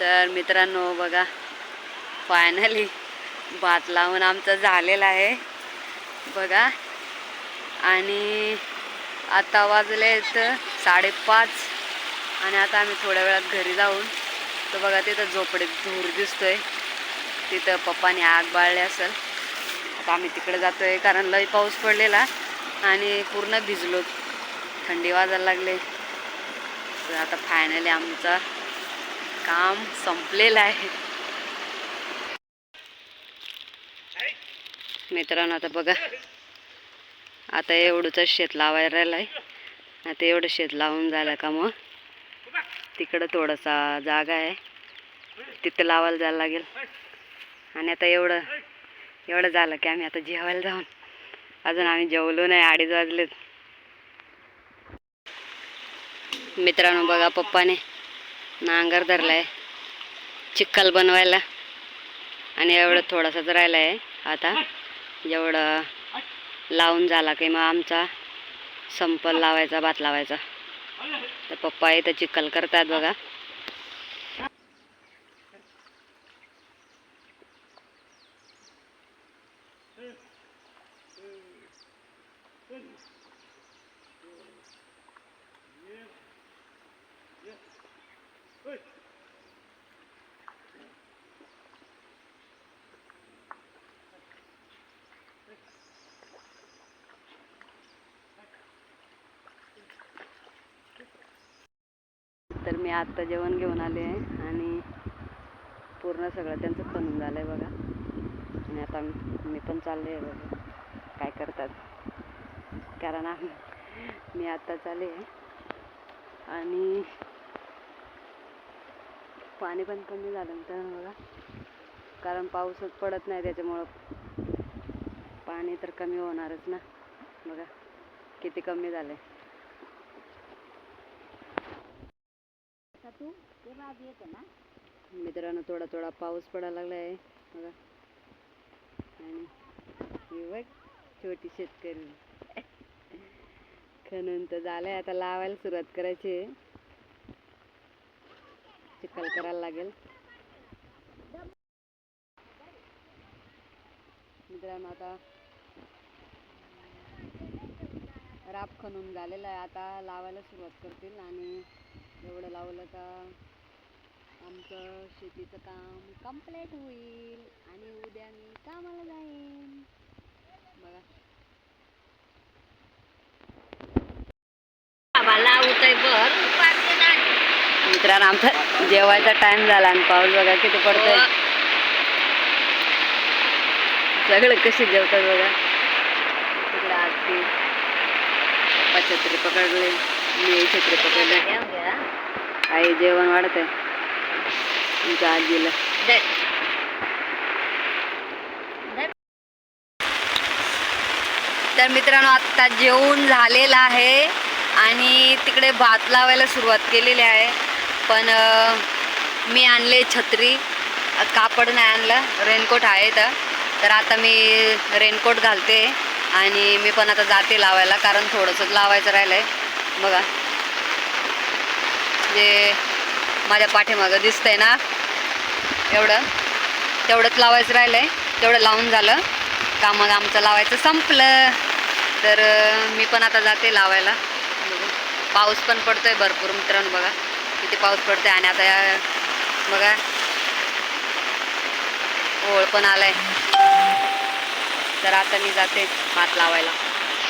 तर मित्रांनो बघा फायनली भात लावून आमचं झालेलं आहे. बघा आणि आता वाजले साडेपाच आणि आता आम्ही थोड्या वेळात घरी जाऊन तर बघा तिथं झोपडीत धूर दिसतोय. तिथं पप्पाने आग बाळली असेल. आता आम्ही तिकडे जातोय कारण लय पाऊस पडलेला आणि पूर्ण भिजलो. थंडी वाजायला लागले. तर आता फायनली आमचा काम संपलेलं आहे. मित्रांनो आता बघा. आता एवढंच शेत लावायला राहिलं आहे आता एवढं शेत लावून झालं का मग? तिकडं थोडासा जागा आहे. तिथं लावायला जायला लागेल. आणि आता एवढं एवढं झालं की आम्ही आता जेवायला जाऊन. अजून आम्ही जेवलो नाही अडीच वाजलेत. मित्रांनो बघा पप्पाने नांगर धरलाय. चिखल बनवायला. आणि एवढं थोडासाच राहिला आहे आता एवढं लावून झाला की मग आमचा संपल लावायचा भात लावायचा. तर पप्पा इथं चिखल करतात बघा. तर मी आत्ता जेवण घेऊन आले आहे आणि पूर्ण सगळं त्यांचं खणून झालं आहे बघा. आणि आता मी पण चालले आहे बघा. काय करतात? कारण आम्ही मी आत्ता चालले आहे. आणि पाणी पण कमी झालं तर बघा. कारण पाऊसच पडत नाही त्याच्यामुळं. पाणी तर कमी होणारच ना. बघा किती कमी झालं आहे मित्रांनो थोडा थोडा पाऊस पडायला लागला आहे बघा. आणि हे बघ छोटी शेतकरी. खणून तर झालंय आता लावायला सुरुवात करायची. आहे चिखल करायला लागेल. मित्रांनो आता राप खणून झालेला आहे. आता लावायला सुरुवात करतील आणि आमचं शेतीचं काम कंप्लीट होईल आणि उद्या मी कामाला जाईन. बघा. मित्रांनो आमचा जेवायचा टाइम झाला आणि पाऊस बघा किती पडतोय. सगळं कशी जेवतात बघा. तिकडे आरती. पप्पा छत्री पकडले. मी छत्री पकडले. आई जेवण वाढत आहे तुमच्या आजीला तर मित्रांनो आत्ता जेवून झालेलं आहे आणि तिकडे भात लावायला सुरुवात केलेली आहे. पण मी आणले छत्री. कापड नाही आणलं. रेनकोट आहे तर तर आता मी रेनकोट घालते आणि मी पण आता जाते लावायला कारण थोडंसं लावायचं राहिलं आहे बघा. जे माझ्या पाठीमागं दिसतंय ना? एवढं. तेवढंच लावायचं राहिलं आहे तेवढं लावून झालं. का मग आमचं लावायचं संपलं. तर मी पण आता जाते लावायला. पाऊस पण पडतोय भरपूर मित्रांनो बघा. किती पाऊस पडतोय आणि आता या- बघा. ओळ पण आलाय. तर आता मी जाते भात लावायला.